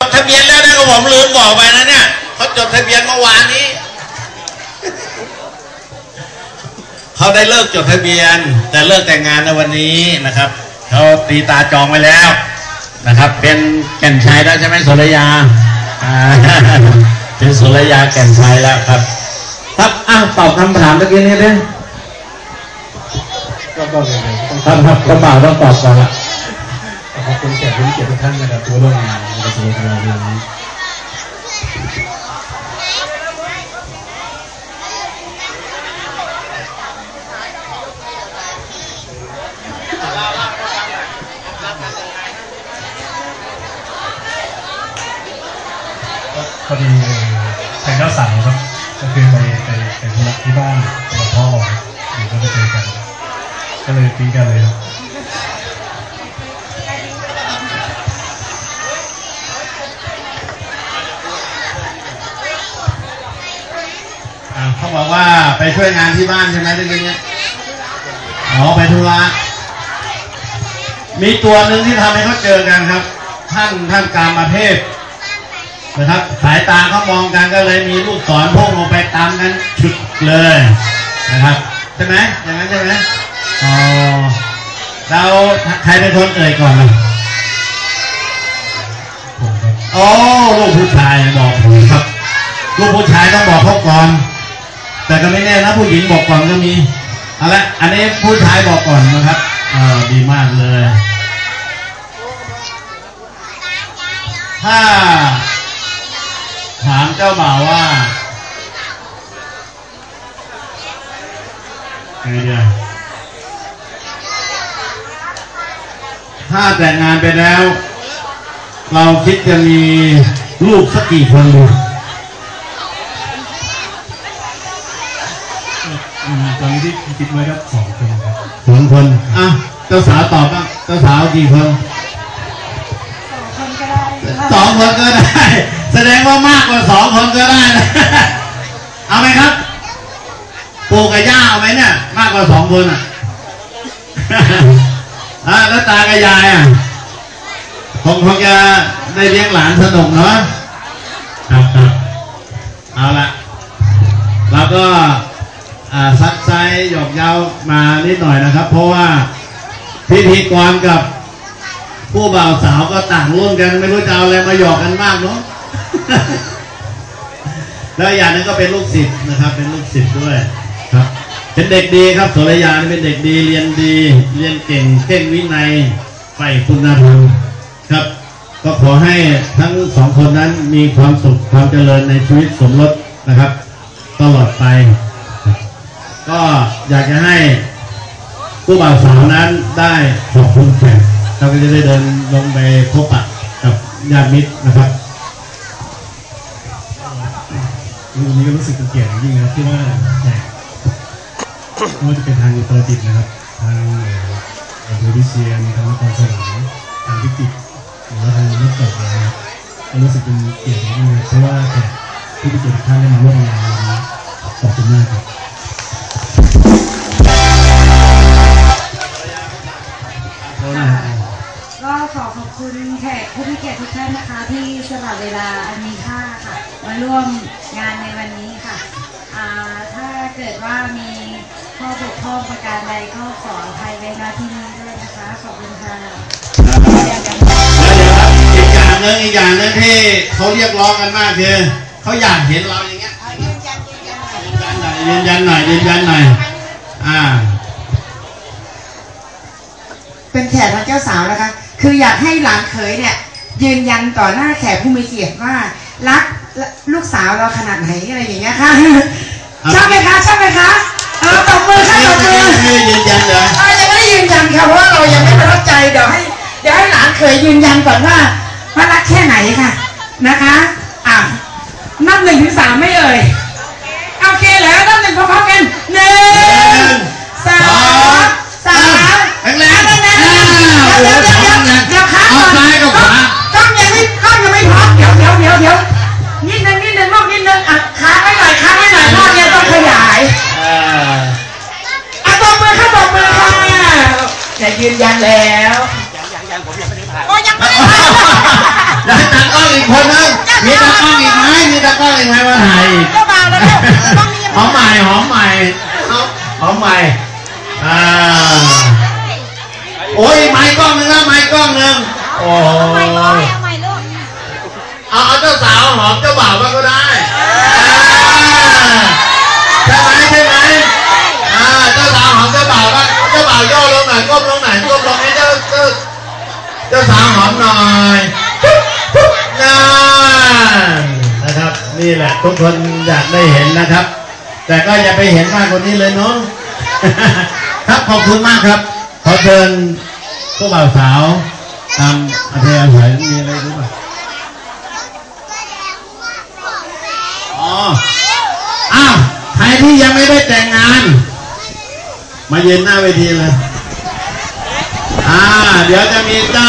จดทะเบียนแล้วนะก็ผมลืมบอกไปนะเนี่ยเขาจดทะเบียนเมื่อวานนี้เขาได้เลิกจดทะเบียน แต่เลิกแต่งงานในวันนี้นะครับเขาตีตาจองไว้แล้วนะครับ เป็นแก่นชัยแล้วใช่ไหมสุรยาเป็นสุรยาแก่นชัยแล้วครับ ครับอ้าวตอบคำถามตะกี้นี้ด้วยก็ก็เลยต้องครับครับกระเป๋าต้องตอบก่อนละ ขอบคุณแขกผู้มีเกียรติทุกท่านนะครับที่ร่วมงานในกระทรวงการเงินนี้พอดีแฟนเจ้าสาวครับก็คือไปไปไปธุระที่บ้านกับพ่อครับเดี๋ยวก็ไปเจอกัน ก็เลยตีกันเลยครับ เขาบอกว่าไปช่วยงานที่บ้านใช่ไหมตะกี้เนี้ยอ๋อไปธุระมีตัวหนึ่งที่ทำให้เขาเจอกันครับ ท่านท่านกามาเทพนะครับ สายตาเขามองกันก็เลยมีลูกศรพุ่งลงไปตามนั้นฉุดเลยนะครับใช่ไหมอย่างนั้นใช่ไหมอ๋อเราใครเป็นคนเอ่ยก่อนล่ะโอ้ลูกผู้ชายบอกผมครับ ลูกผู้ชายต้องบอกเขาก่อน แต่ก็ไม่แน่นะผู้หญิงบอกก่อนก็มีเอาละอันนี้ผู้ชายบอกก่อนนะครับเออดีมากเลย ถ้า ถามเจ้าบ่าวว่าไงเดียวถ้าแต่งงานไปแล้ว เราคิดจะมีลูกสักกี่คนดู นนี้ที่คิดไว้ก็สองคนครับสองคนอะเจ้าสาวตอบบ้างเจ้าสาวกี่คนสองคนก็ได้ค่ะสองคนก็ได้ แสดงว่ามากกว่าสองคนก็ได้นะเอาไหมครับปู่กับย่าเอาไหมเนี่ย มากกว่าสองคนอะอะแล้วตากับยายอะคงคงจะได้เลี้ยงหลานสนุกเนาะครับครับเอาละเราก็อ่า ซักไซหยอกเย้ามานิดหน่อยนะครับ เพราะว่าพิธีกรกับผู้บ่าวสาวก็ต่างรุ่นกัน ไม่รู้จะเอาอะไรมาหยอกกันมากเนาะแล้วอย่างหนึงก็เป็นลูกศิษย์นะครับ เป็นลูกศิษย์ด้วยครับ เป็นเด็กดีครับโสรยานี่เป็นเด็กดีเรียนดี เรียนเก่งเก่งวินัยใฝ่คุณธรรมครับ ก็ขอให้ทั้งสองคนนั้นมีความสุขความเจริญในชีวิตสมรสนะครับ ตลอดไป ก็อยากจะให้ผู้บ่าวสาวนั้นได้ขอบคุณแขกเราก็จะได้เดินลงไปพบปะกับญาติมิตรนะครับวันนี้ก็รู้สึกเป็นเกียรติอย่างยิ่งนะที่ว่าแขกไม่ว่าจะเป็นทางอุตรดิตถ์นะครับ ทางอำเภอวิเชียรทางนครสวรรค์ทางพิจิตรหรือว่าทางน้ำตกนะครับก็รู้สึกเป็นเกียรติอย่างยิ่งนะเพราะว่าแขกผู้มีเกียรติญท่านได้มาร่วมงานนวันนี้ขอบคุณมากครับ ก็ขอขอบคุณแขกผู้มีเกียรติทุกท่านนะคะ ที่สละเวลาอันมีค่าค่ะ มาร่วมงานในวันนี้ค่ะอ่าถ้าเกิดว่ามีข้อบกพร่องประการใดก็ขออภัยไว้ณที่นี้ด้วยนะคะ ขอบคุณค่ะแล้วเดี๋ยวครับอีกอย่างหนึงอีกอย่างหนึงที่เขาเรียกร้องกันมากคือเขาอยากเห็นเราอย่าง ยยืนยันหน่อยยืนยันหน่อยอ่า เป็นแขกทางเจ้าสาวนะคะ คืออยากให้หลานเขยเนี่ย ยืนยันต่อหน้าแขกผู้มีเกียรติว่ารักลูกสาวเราขนาดไหนอะไรอย่างเงี้ยค่ะชอบไหมคะชอบไหมคะเออตบมือค่ะตบมือไม่ได้ยืนยันเลยเออยังไม่ได้ยืนยันค่ะเพราะว่าเรายังไม่ประทับใจเดี๋ยวให้เดี๋ยวให้หลานเขยยืนยันก่อนว่าว่ารักแค่ไหนค่ะนะคะอะนับหนึ่งถึงสามไม่เอ่ยโอเคแล้วนับหนึ่งพร้อมๆกันหนึ่งสองสามแข็งแรงแรงอ่าๆโอ้เดี๋ยวโหเดี๋ยวสองเดี๋ยวแรงเดี๋ยวค้างเอาก่อนซ้ายกับขวากล้องยังไม่กล้องยังไม่พร้อมเดี๋ยวเดี๋ยวเดี๋ยวเดี๋ยวนิดนึงนิดนึงลูกนิดนึงอะค้างไว้หน่อยค้างไว้หน่อยรอบเนี้ยต้องขยายอ่าอะตบมือค่ะตบมือค่ะอย่ายืนยันแล้วอย่าให้ตัดกล้องอีกคนนึงมีตากล้องอีกไหมมีตากล้องอีกไหมมาถ่ายอีก เจ้าบ่าวแล้วต้องมี หอมใหม่หอมใหม่เอาหอมใหม่อ่าโอ้ยไม้กล้องหนึงนะไม้กล้องหนึงโอ้ยเอาเอาเจ้าสาวหอมเจ้าบ่าวบ้าก็ได้ใช่ไหมใช่ไหมอ่าเจ้าสาวหอมเจ้าบ่าวบ้าเจ้าบ่าวย่อลงหน่อยก้มลงหน่อยก้มลงให้เจ้าเจ้าเจ้าสาวหอมหน่อยนั่นนะครับนี่แหละทุกคนอยากได้เห็นนะครับ แต่ก็อย่าไปเห็นมากกว่านี้เลยเนาะครับขอบคุณมากครับ ขอเชิญพวกบ่าวสาวตามอัธยาศัยมีอะไรรือเปล่าอ๋ออ้าวใครที่ยังไม่ได้แต่งงาน มาเยืนหน้าเวทีเลยอ่า เดี๋ยวจะมีเจ้า